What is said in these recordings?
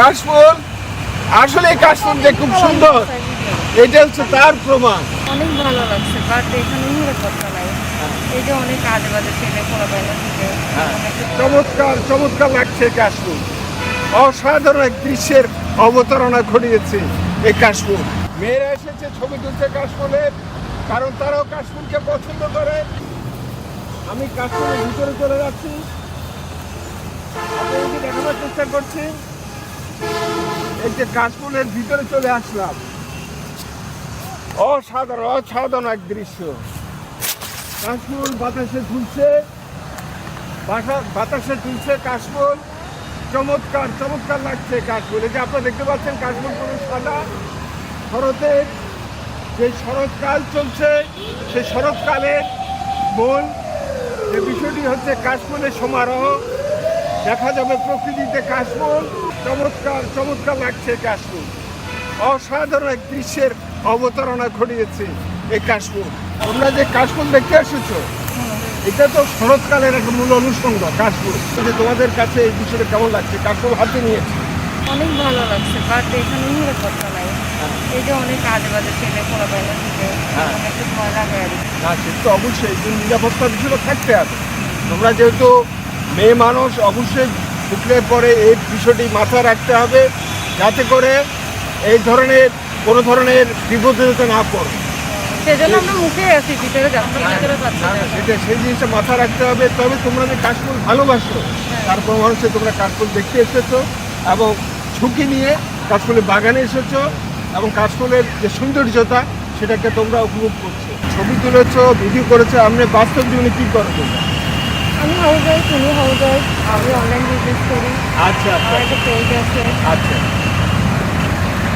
কাশফুল? আসলে এই কাশফুল যে খুব সুন্দর। এটা হচ্ছে তার প্রমাণ। অনেক ভালো লাগছে বাট এখানে নিরাপত্তা নাই। এই যে অনেক কাজে বাজে ছেলে খোলা বাইরে থেকে হ্যাঁ। চমৎকার চমৎকার লাগছে কাশফুল। অসাধারণ এক দৃশ্যের অবতারণা ঘটিয়েছে এই কাশফুল। মেয়েরা এসেছে ছবি তুলছে কাশফুলের কারণ তারাও কাশফুলকে পছন্দ করে। আমি কাশফুলের ভিতরে চলে যাচ্ছি। আপনাদেরকে দেখানোর চেষ্টা করছি। এই যে কাশফুলের ভিতরে চলে আসলাম। অসাধারণ অসাধারণ এক দৃশ্য। কাশফুল বাতাসে ঝুলছে বাতাসে ঝুলছে কাশফুল। চমৎকার চমৎকার লাগছে কাশফুল। এই যে আপনারা দেখতে পাচ্ছেন, কাশফুল পুরো সাদা। শরতের যে শরৎকাল চলছে সেই শরৎকালের মূল যে বিষয়টি হচ্ছে কাশফুলের সমারোহ। দেখা যাবে প্রকৃতিতে কাশফুল। চমৎকার চমৎকার লাগছে কাশফুল। অসাধারণ এক দৃশ্যের অবতারণা ঘটিয়েছে এই কাশফুল। তোমরা যে কাশফুল দেখতে এসেছ এটা তো শরৎকালের একটা মূল অনুষঙ্গ কাশফুল। যে তোমাদের কাছে এই বিষয়টা কেমন লাগছে? কাশফুল হাতে নিয়েছে? অনেক ভালো লাগছে বাট এখানে নিরাপত্তা নাই। এই যে অনেক কাজে বাজে ছেলে খোলা বাইরে থেকে হ্যাঁ। একটু ভয় লাগে আর কি। না সে তো অবশ্যই যে নিরাপত্তার বিষয়টা থাকতে হবে। তোমরা যেহেতু মেয়ে মানুষ অবশ্যই ঢুকলে পরে এই বিষয়টি মাথায় রাখতে হবে যাতে করে এই ধরনের কোনো ধরনের বিপদে যাতে না পড়ে। সেজন্য আমরা মুখে আছি ভিতরে যাচ্ছি সেটা সেই জিনিসটা মাথায় রাখতে হবে। তবে তোমরা যে কাশফুল ভালোবাসো তার প্রমাণ হচ্ছে তোমরা কাশফুল দেখতে এসেছ এবং ঝুঁকি নিয়ে কাশফুলের বাগানে এসেছ এবং কাশফুলের যে সৌন্দর্যতা সেটাকে তোমরা উপভোগ করছ। ছবি তুলেছো ভিডিও করেছ আপনি বাস্তব জীবনে কী করো তোমরা আমি হাউস ওয়াইফ তুমি হাউস ওয়াইফ আমি অনলাইন বিজনেস করি। আচ্ছা আচ্ছা। আমার একটা পেজ আছে। আচ্ছা।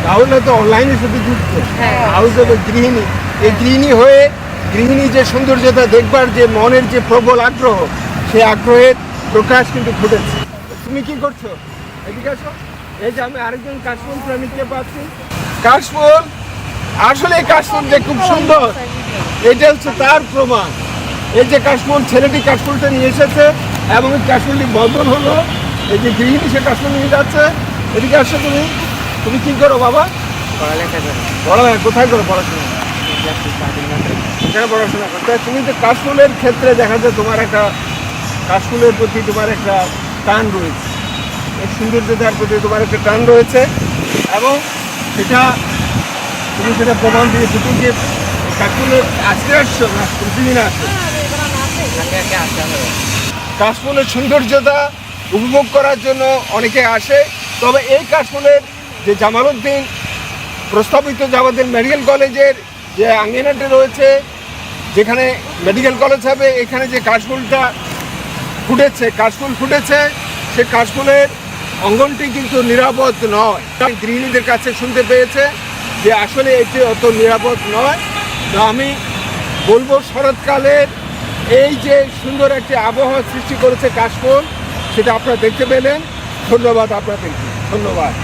তাহলে তো অনলাইনের সাথে যুক্ত। হ্যাঁ। হাউস হবে গৃহিণী। এই গৃহিণী হয়ে গৃহিণী যে সৌন্দর্যতা দেখবার যে মনের যে প্রবল আগ্রহ সেই আগ্রহের প্রকাশ কিন্তু ঘটেছে। তুমি কি করছ? এদিকে আসো। এই যে আমি আরেকজন কাশফুল প্রেমিককে পাচ্ছি। কাশফুল! আসলে কাশফুল যে খুব সুন্দর এটা হচ্ছে তার প্রমাণ। এই যে কাশফুল ছেলেটি কাশফুলটা নিয়ে এসেছে এবং কাশফুলটি বদল হলো এই যে গৃহিণী সে কাশফুল নিয়ে যাচ্ছে। এদিকে আসছো তুমি। তুমি কি করো বাবা? পড়ালেখা করে। পড়ালেখা কোথায় করো পড়াশোনা? এখানে পড়াশোনা তুমি তো কাশফুলের ক্ষেত্রে দেখা যায় তোমার একটা কাশফুলের প্রতি তোমার একটা টান রয়েছে। এই সৌন্দর্যতার প্রতি তোমার একটা টান রয়েছে এবং সেটা তুমি সেটা প্রমাণ দিয়েছ তুমি যে কাশফুলের আজকে আসছো না প্রতিদিন আসছো? কাশফুলের সৌন্দর্যতা উপভোগ করার জন্য অনেকে আসে। তবে এই কাশফুলের যে জামালউদ্দিন, প্রস্তাবিত যে মেডিকেল কলেজের যে আঙ্গিনাটি রয়েছে, যেখানে মেডিকেল কলেজ হবে, এখানে যে কাশফুলটা ফুটেছে, কাশফুল ফুটেছে, সে কাশফুলের অঙ্গনটি কিন্তু নিরাপদ নয়। গৃহিণীদের কাছে শুনতে পেয়েছে যে আসলে এটি অত নিরাপদ নয়। তো আমি বলব শরৎকালের এই যে সুন্দর একটি আবহাওয়া সৃষ্টি করেছে কাশফুল, সেটা আপনারা দেখতে পেলেন। ধন্যবাদ আপনাদেরকে। ধন্যবাদ।